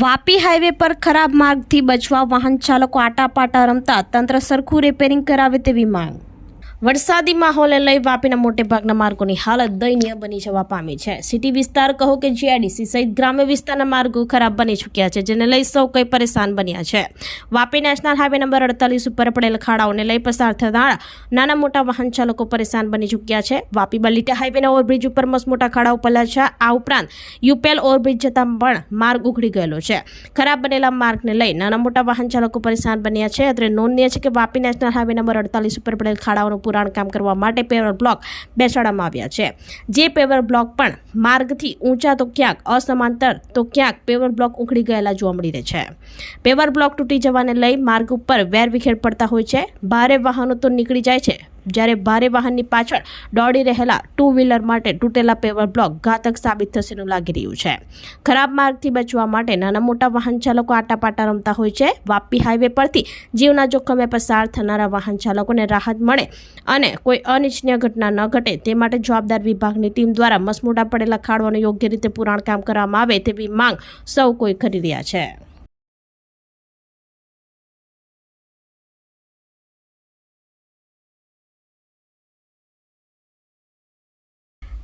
Vapi highway પર ખરાબ માર્ગથી બચવા વાહન ચાલકો આટાપાટા રમતા તંત્ર સરખું રિપેરિંગ કરાવે તેવી માંગ. વરસાદી માહોલને લઈ વાપીના મોટે ભાગના માર્ગોની હાલત દયનીય બની જવા પામી છે. સિટી વિસ્તાર કહો કે જીઆઈડીસી સહિત ગ્રામ્ય વિસ્તારના માર્ગો ખરાબ બની ચૂક્યા છે, જેને લઈ સૌ કંઈ પરેશાન બન્યા છે. વાપી નેશનલ હાઈવે નંબર અડતાલીસ ઉપર પડેલ ખાડાઓને લઈ પસાર થતા નાના મોટા વાહન ચાલકો પરેશાન બની ચૂક્યા છે. વાપી બલીટા હાઈવેના ઓવરબ્રિજ ઉપર મસ્ત મોટા ખાડાઓ પડ્યા છે. આ ઉપરાંત યુપેલ ઓવરબ્રિજ જતા પણ માર્ગ ઉખડી ગયેલો છે. ખરાબ બનેલા માર્ગને લઈ નાના મોટા વાહન ચાલકો પરેશાન બન્યા છે. અત્રે નોંધનીય છે કે વાપી નેશનલ હાઈવે નંબર અડતાલીસ ઉપર પડેલ ખાડાઓનું પુરાણ કામ કરવા માટે પેવર બ્લોક બેસાડવામાં આવ્યા છે. જે પેવર બ્લોક પણ માર્ગથી ઊંચા તો ક્યાંક, અસમાંતર તો ક્યાંક પેવર બ્લોક ઉખડી ગયેલા જોવા મળી રહે છે. પેવર બ્લોક તૂટી જવાને લઈ માર્ગ ઉપર વેરવિખેર પડતા હોય છે. ભારે વાહનો તો નીકળી જાય છે. જ્યારે ભારે વાહનની પાછળ દોડી રહેલા ટુ વ્હીલર માટે તૂટેલા પેવર બ્લોક ઘાતક સાબિત થશેનું લાગી રહ્યું છે. ખરાબ માર્ગથી બચવા માટે નાના મોટા વાહન ચાલકો આટાપાટા રમતા હોય છે. વાપી હાઈવે પરથી જીવના જોખમે પસાર થનારા વાહન ચાલકોને રાહત મળે અને કોઈ અનિચ્છનીય ઘટના ન ઘટે તે માટે જવાબદાર વિભાગની ટીમ દ્વારા મસમોટા પડેલા ખાડવાનું યોગ્ય રીતે પુરાણ કામ કરવામાં આવે તેવી માંગ સૌ કોઈ કરી રહ્યા છે.